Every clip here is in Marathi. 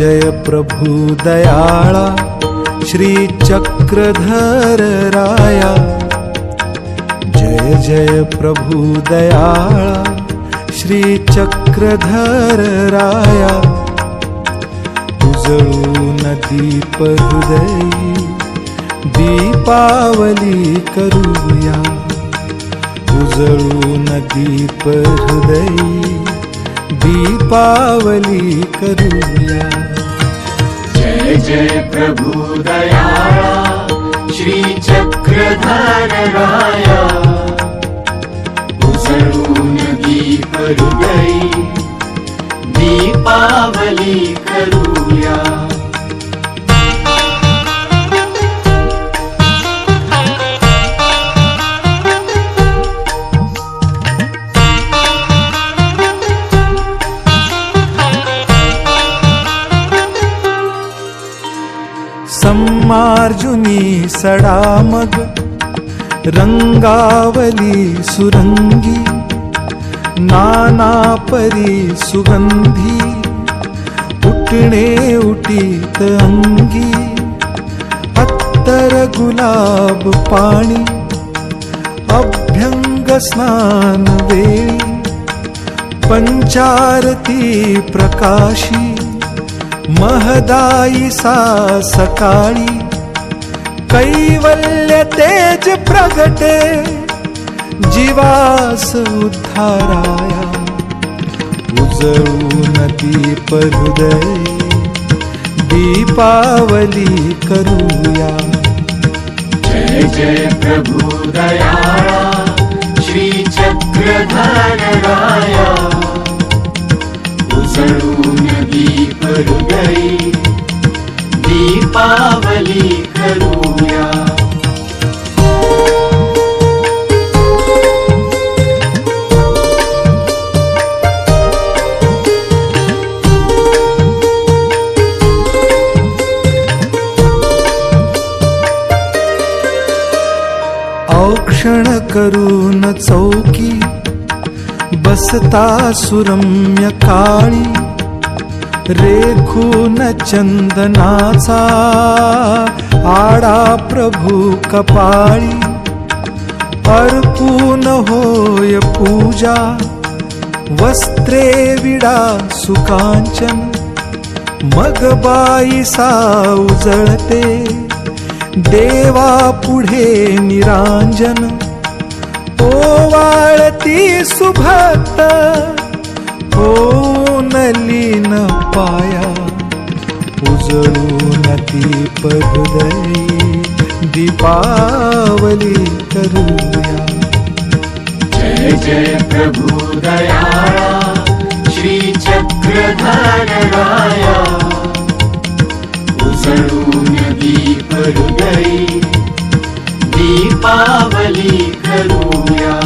जय प्रभु दयाळा श्री चक्रधर राया. जय जय प्रभु दयाळा श्री चक्रधर राया. उजळून दीप हृदय दीपावली करूया. उजळून दीप हृदय दीपावली करूया. जय जय प्रभु दयाळा श्री चक्रधर राया उजळून दीप हृदय दीपावली करूया र्जुनी सडामग रङ्गावली सुरङ्गी नानापरी सुगन्धी उटणे उटीत अङ्गी अत्तर गुलाब पाणि अभ्यङ्गस्नानवे पञ्चारती प्रकाशी महदायि सा सकाळी कैवल्य तेज प्रगटे जीवास उद्धाराया। उजळून दीप हृदय दीपावली करूया। जय जय प्रभु दयाळा श्री चक्रधारराया। उजळून दीप हृदय करून चौकी बसता सुरम्य काळी रेखून चंदनाचा आडा प्रभू कपाळी. अर्पून होय पूजा वस्त्रे विडा सुकांचन मग बाई उजळते देवा पुढे निरांजन. ओवाळती सुभक्त होऊन लीन पाया उजळून ती हृदयी दीपावली करूया. जय जय प्रभु दयाळा श्री चक्रधर राया उजळून दीप हृदय दीपा करूया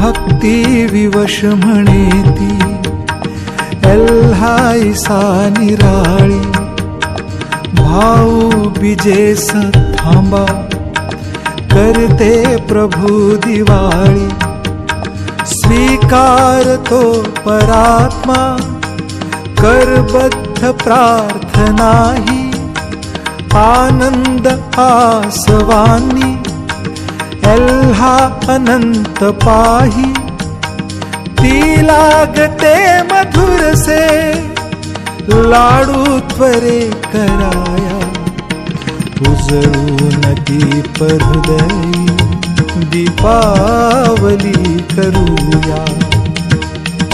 भक्ती विवश म्हणे ती एल्हाईसा निराळी भाऊ बिजेस थांबा। करते प्रभु दिवाळी स्वीकार तो परात्मा, करबद्ध प्रार्थनाही आनंद आसवानी, एल्हा अनंत पाही। ती लागते मधुर से लाडू त्वरे कराया। उजळून दीप हृदयी दीपावली करूया।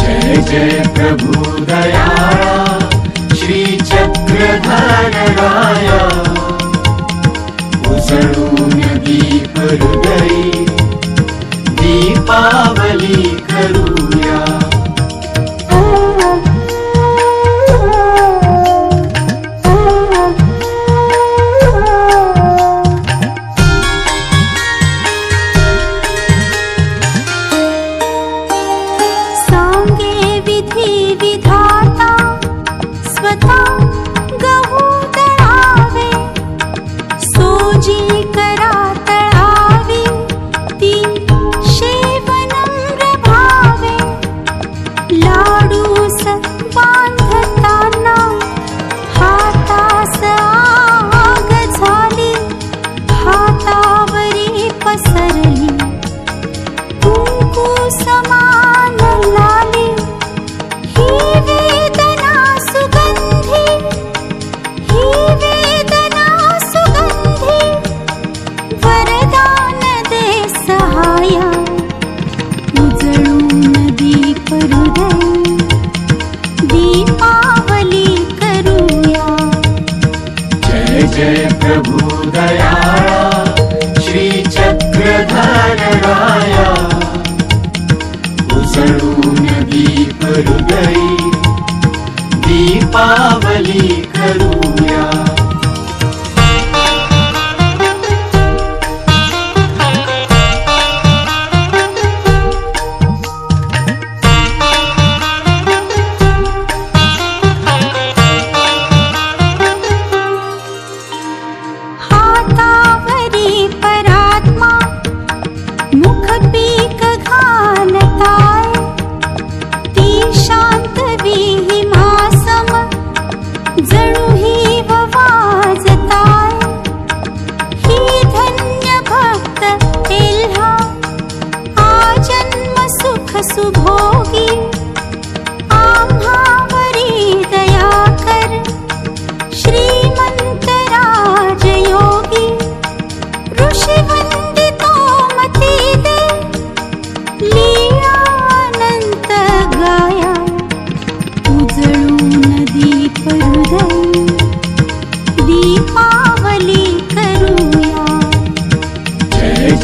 जय जय प्रभु दया श्री चक्रधरणाया उजळून दीप हृदय दीपावली करू छाया उजळून दीप हृदय. दीपावली करूया. जय जय प्रभु दया